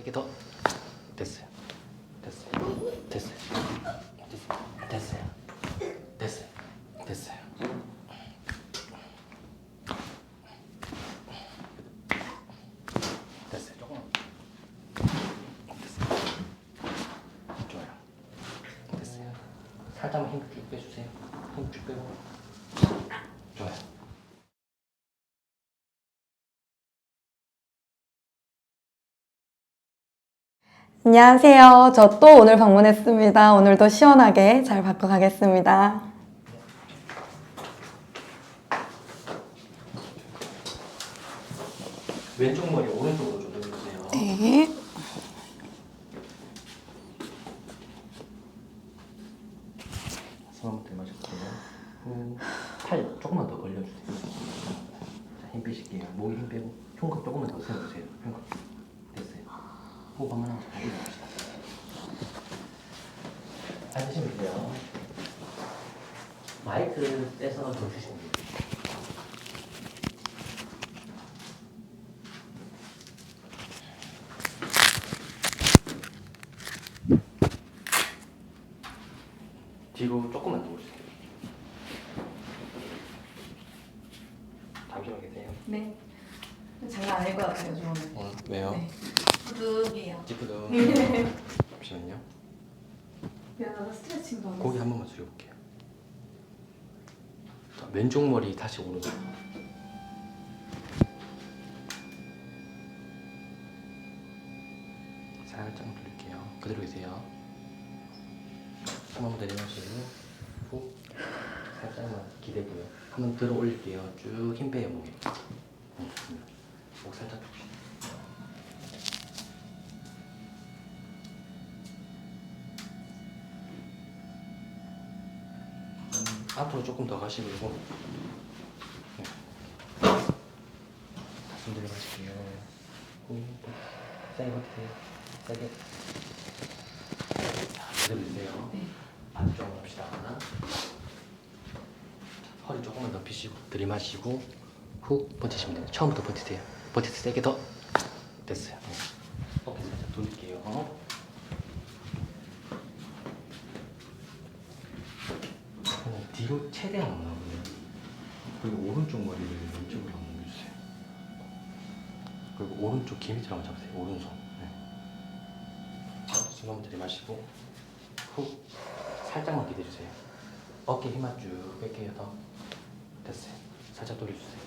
だけど。 안녕하세요. 저 또 오늘 방문했습니다. 오늘도 시원하게 잘 받고 가겠습니다. 왼쪽 머리 오른쪽으로 좀 돌려주세요 네. 손 한번 들마실게요. 후, 팔 조금만 더 벌려주세요. 자, 힘 빼실게요. 목에 힘 빼고 흉곽 조금만 더 세워주세요. 흉곽. 한번 하고. 앉으시면 돼요. 마이크 떼서 더 주시면 돼요. 뒤로 조금만 더 오세요. 잠시만 계세요. 네. 장난 아닐 것 같아요, 저는. 어, 왜요? 네. 부득이에요. 찌푸드. 잠시만요. 미안하다, 스트레칭 좀. 고기 한 번만 숙여볼게요. 자, 왼쪽 머리 다시 오른쪽. 살짝만 돌릴게요. 그대로 계세요. 한 번 내려가시고 후 살짝만 기대고요. 한번 들어 올릴게요. 쭉 힘 빼요 목에. 응, 좋습니다. 목 살짝 펴시다. 앞으로 조금 더 가시고. 네. 가슴 들이마실게요. 후, 세게 버티세요 세게 자 그대로 있세요. 네. 반쪽으로 합시다 허리 조금만 더 펴시고 들이마시고 후. 버티시면 돼요. 처음부터 버티세요. 버티세요. 세게 더. 됐어요. 네. 어깨 살짝 돌릴게요 어, 뒤로 최대한 안 나오고요. 그리고 오른쪽 머리를 왼쪽으로 한번 옮겨주세요. 그리고 오른쪽 귀 밑으로 한번 잡으세요. 오른손. 네. 숨 한번 들이마시고 후 살짝만 기대주세요. 어깨 힘만 쭉 뺄게요. 더 됐어요. 살짝 돌려주세요.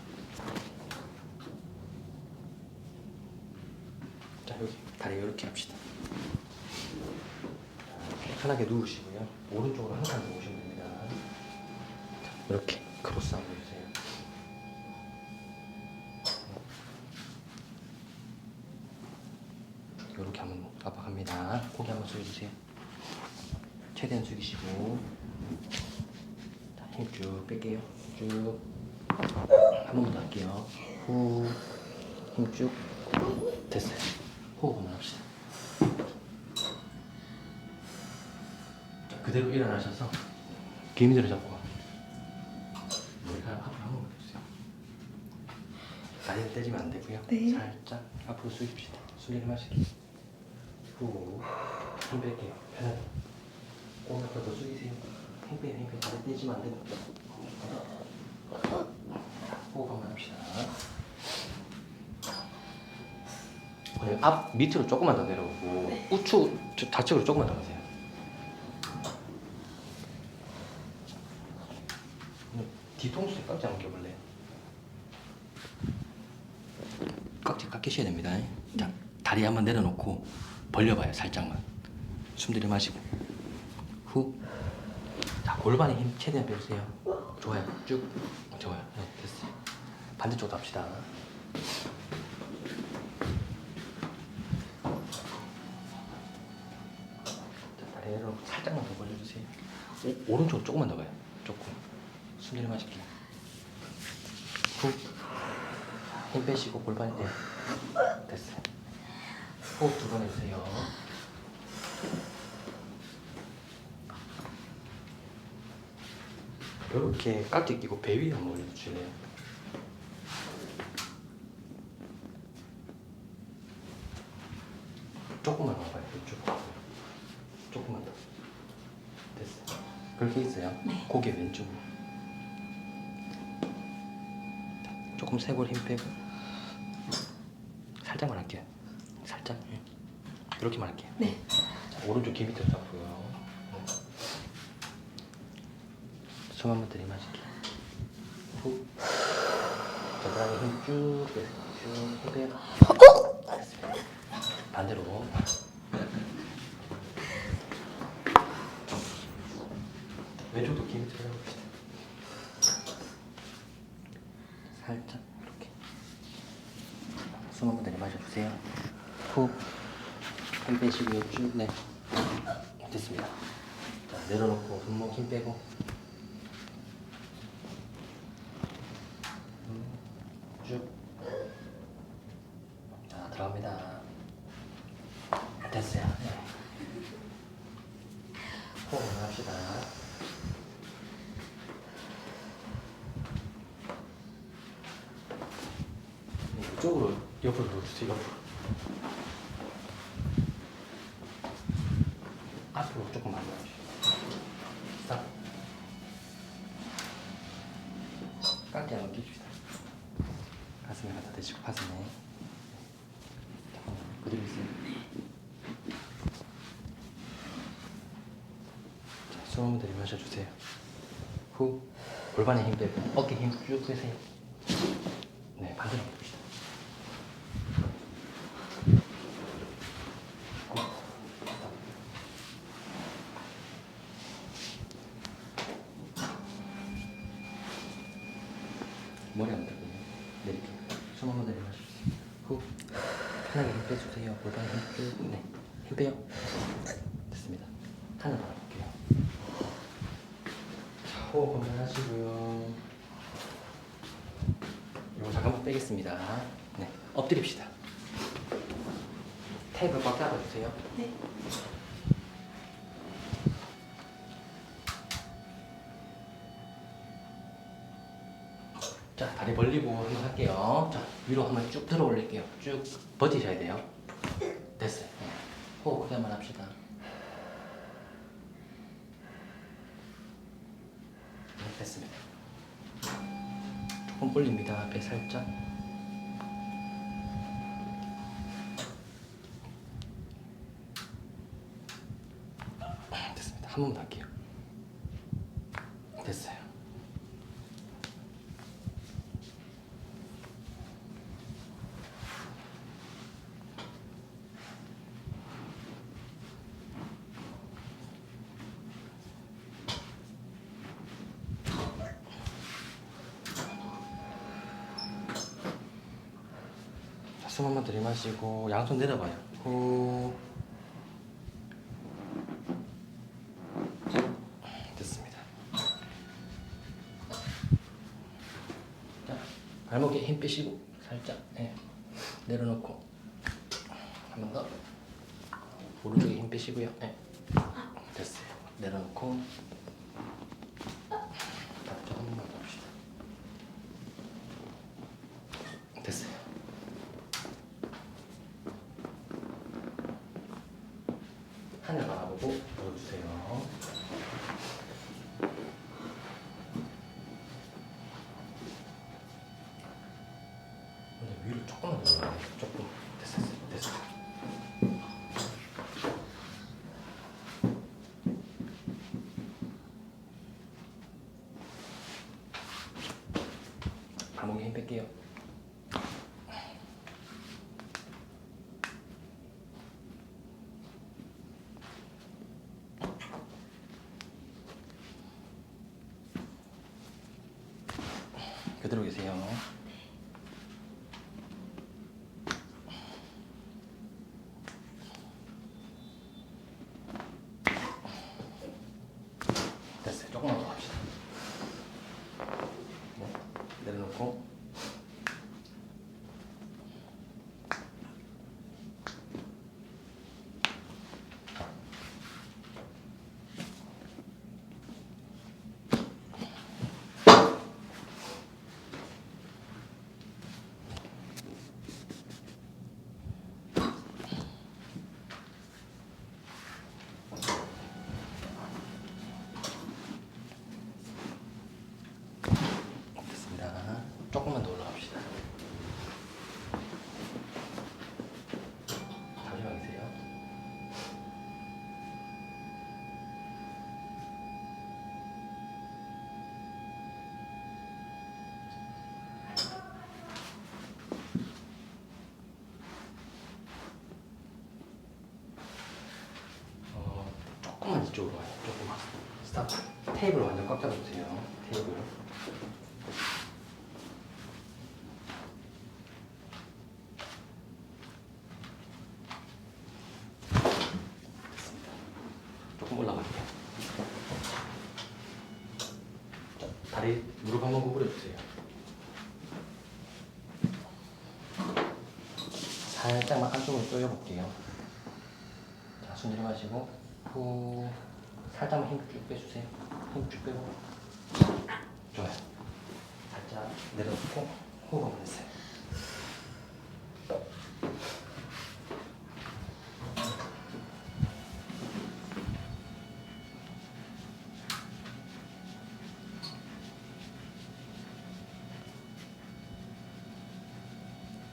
자 여기 다리 이렇게 합시다. 자, 편하게 누우시고요. 오른쪽으로 항상 누우시면 이렇게 크로스 한번 해주세요. 이렇게 한번 압박합니다. 고개 한번 숙여주세요. 최대한 숙이시고 힘 쭉 뺄게요. 쭉 한 번만 더 할게요. 후, 힘 쭉. 됐어요. 호흡 한번 합시다. 자, 그대로 일어나셔서 귀 밑으로 잡고 머리가 앞으로 한 번만 해주세요. 다리를 떼지면 안 되고요. 네. 살짝 앞으로 숙입시다. 숨을 마시기. 후, 힘 뺄게요. 편하게. 오늘 더 숙이세요. 힘 빼요, 힘 빼요. 다리 떼지면 안 되고. 호흡 한번 합시다. 그냥 앞 밑으로 조금만 더 내려오고 우측 저- 좌측으로 조금만 더 가세요. 음, 뒤통수에 깍지 한번 껴볼래요? 깍지 깍 끼셔야 됩니다. 자, 다리 한번 내려놓고 벌려봐요, 살짝만. 숨 들이마시고 후. 자, 골반에 힘 최대한 빼주세요. 좋아요, 쭉. 좋아요, 네, 됐어요. 반대쪽도 합시다. 자, 다리 내려놓고 살짝만 더 벌려주세요. 오, 오른쪽 조금만 더 가요. 조금. 숨 들이마실게요. 후. 힘 빼시고 골반에 네. 됐어요. 호흡 두 번 해주세요. 이렇게 깍지 끼고 배 위에 한번 올려주실래요? 조금만 와봐요. 쭉. 조금만 더. 됐어. 그렇게 있어요. 네. 고개 왼쪽으로. 쇄골 힘 빼고. 살짝만 할게요. 살짝. 예. 이렇게만 할게요. 네. 자, 오른쪽 귀 밑에 잡고요. 숨 한번 들이마실게요. 후. 겨드랑이 힘쭉 빼세요. 쭉 빼요. 됐습니다. 반대로. 왼쪽도 귀 밑에 잡읍시다. 살짝 이렇게. 숨 한번 들이마셔주세요. 후. 힘 빼시고요. 쭉, 네. 됐습니다. 자, 내려놓고 손목 힘 빼고. 음, 쭉. 자, 들어갑니다. 됐어요. 네. 호흡 합시다. 이 쪽으로 옆으로 누워주세요. 옆으로. 앞으로 조금만 더. 스탑. 깎게 한번 끼줍시다. 가슴에 갖다 대시고. 잠깐만 그대로 있어요. 자, 숨 한번 들이마셔 주세요. 후. 골반에 힘 빼고 어깨 힘 쭉 빼세요. 네, 반대로 해봅시다. 후. 스탑. 머리 안 들고요. 내릴게요. 숨 한번 내려마셔주세요. 후. 편하게 힘 빼주세요. 골반에 힘 쭉. 네. 힘 빼요. 됐습니다. 하늘 바라볼게요. 자, 호흡 한번 하시고요. 이거 잠깐만 빼겠습니다. 네. 엎드립시다. 테이블 꽉 잡아주세요. 네. 자, 다리 벌리고 한번 할게요. 자, 위로 한번 쭉 들어 올릴게요. 쭉 버티셔야 돼요. 됐어요. 네. 호흡 한번 합시다. 네, 됐습니다. 조금 올립니다. 배 살짝. 됐습니다. 한번더 할게요. 자, 숨 한번 들이마시고 양손 내려봐요. 후. 됐습니다. 자, 발목에 힘 빼시고 살짝 네. 내려놓고 한 번 더. 오른쪽에 힘 빼시고요. 네. 됐어요. 내려놓고 바짝 한 번만 더 합시다. 됐어요. 하늘 바라보고 넣어주세요. 근데 위로 조금만 더 올려야 돼요. 조금. 됐어, 됐어. 됐어. 발목에 힘 뺄게요. 그대로 계세요. 조금만 더 합시다. 네, 내려놓고. 조금만 더 올라갑시다. 잠시만 계세요. 어, 조금만 이쪽으로 와요. 조금만. 스탑. 테이블 완전 꽉 잡으세요. 테이블. 한번 구부려 주세요. 살짝만 안쪽으로 조여볼게요. 자, 숨 들이마시고 후 살짝만 힘 쭉 빼주세요. 힘 쭉 빼고 좋아요. 살짝 내려놓고 호흡 한번 해주세요.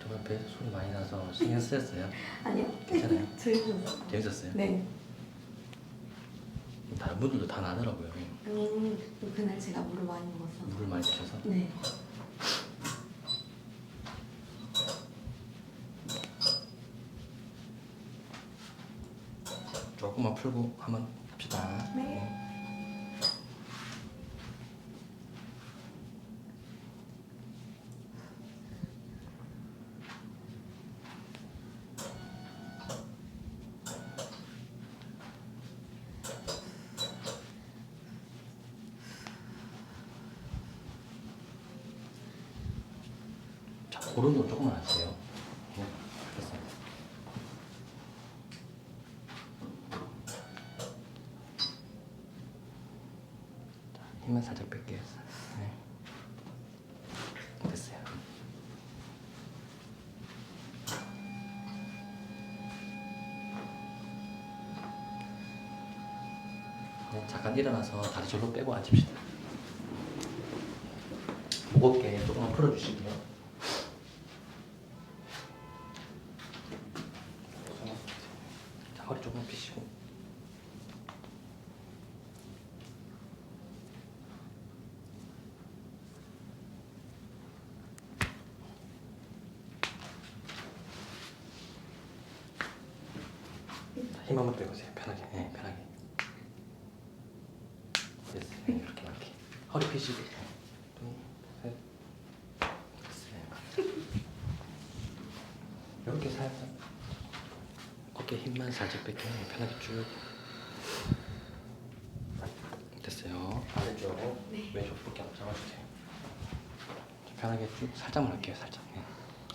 정말 배에서 소리 많이 나서 신경 쓰였어요. 아니요. 괜찮아요? 재밌었어요. 재밌었어요? 네. 다른 분들도 다 나더라고요. 음, 그날 제가 물을 많이 먹어서. 물을 많이 드셔서. 네. 조금만 풀고 한번 합시다. 네. 자, 오른손 조금만 하세요. 네, 됐어요. 자, 힘만 살짝 뺄게요. 네. 됐어요. 네, 잠깐 일어나서 다리 절로 빼고 앉읍시다. 무겁게 조금만 풀어주시고요. 자, 허리 조금 펴시고. 자, 힘 한번 빼보세요. 편하게. 네, 편하게. 됐어요. 네, 이렇게 이렇게. 허리 펴시고. 둘, 셋. 됐어요. 이렇게 살짝. 어깨 힘만 살짝 뺄게요. 편하게 쭉. 됐어요. 반대쪽 네. 왼쪽 어깨 한번 잡아주세요. 자, 편하게 쭉 살짝만 할게요. 살짝. 네.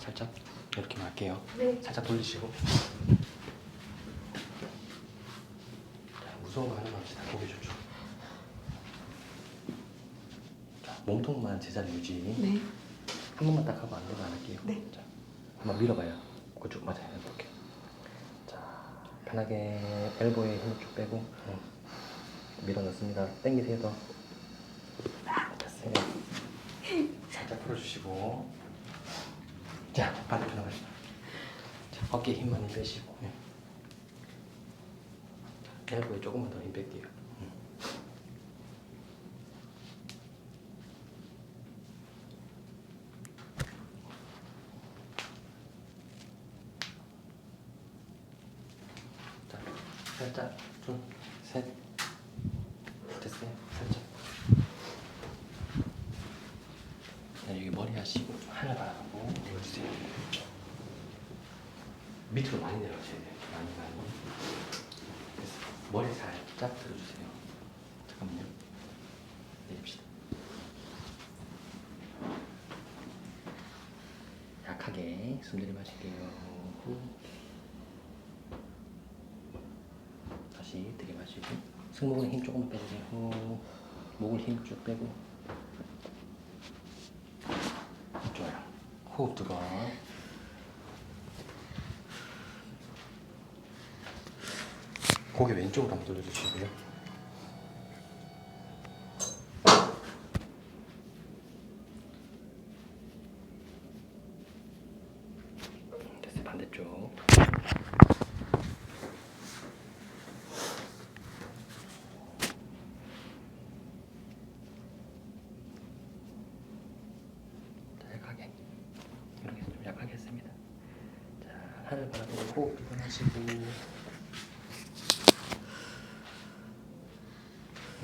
살짝 이렇게만 할게요. 네. 살짝 돌리시고. 자, 무서운 거 하나만 합시다. 고개 좀 쭉. 자, 몸통만 제자리 유지. 네. 한 번만 딱 하고 안 되면 안 할게요. 네. 자, 한번 밀어봐요. 그쪽 맞아요. 이렇게. 자, 편하게 엘보에 힘을 쭉 빼고 응. 밀어넣습니다. 당기세요 더. 됐어요. 살짝 풀어주시고. 자, 반대편 가시다. 자, 어깨 힘 많이 빼시고. 응. 자, 엘보에 조금만 더 힘 뺄게요. 응. 자, 살짝 둘, 셋 됐어요. 살짝. 자, 여기 머리 하시고 하늘 바라보고 누워주세요. 밑으로 많이 내려가셔야 돼요. 많이 많이. 됐어요. 머리 살짝 들어주세요. 잠깐만요. 내립시다. 약하게 숨 들이마실게요. 후. 다시 들이마시고 승모근에 힘 조금만 빼주세요. 후. 목을 힘 쭉 빼고 좋아요. 호흡 들어가. 고개 왼쪽으로 한번 돌려주시고요. 반대쪽. 자, 약하게 이렇게 좀 약하게 했습니다. 자 하늘 바라보고 호흡 두번 하시고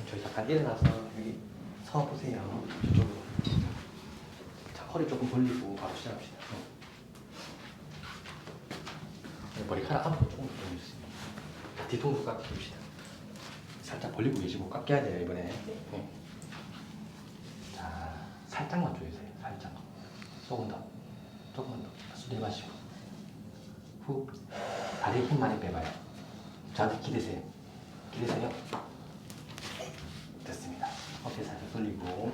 저희 잠깐 일어나서 여기 서 보세요. 저쪽으로. 자, 허리 조금 벌리고 바로 시작합시다. 네. 머리카락 앞으로 조금 더 돌려주세요. 자, 뒤통수 깎여줍시다. 살짝 벌리고 계시고 깎여야 돼요, 이번에. 네. 자, 살짝만 조여주세요. 살짝. 조금 더. 조금만 더. 숨 마시고. 후. 다리에 힘 많이 빼봐요. 저한테 기대세요. 기대세요. 됐습니다. 어깨 살짝 돌리고.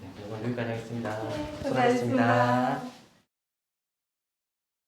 네, 이건 여기까지 하겠습니다. 네, 수고하셨습니다.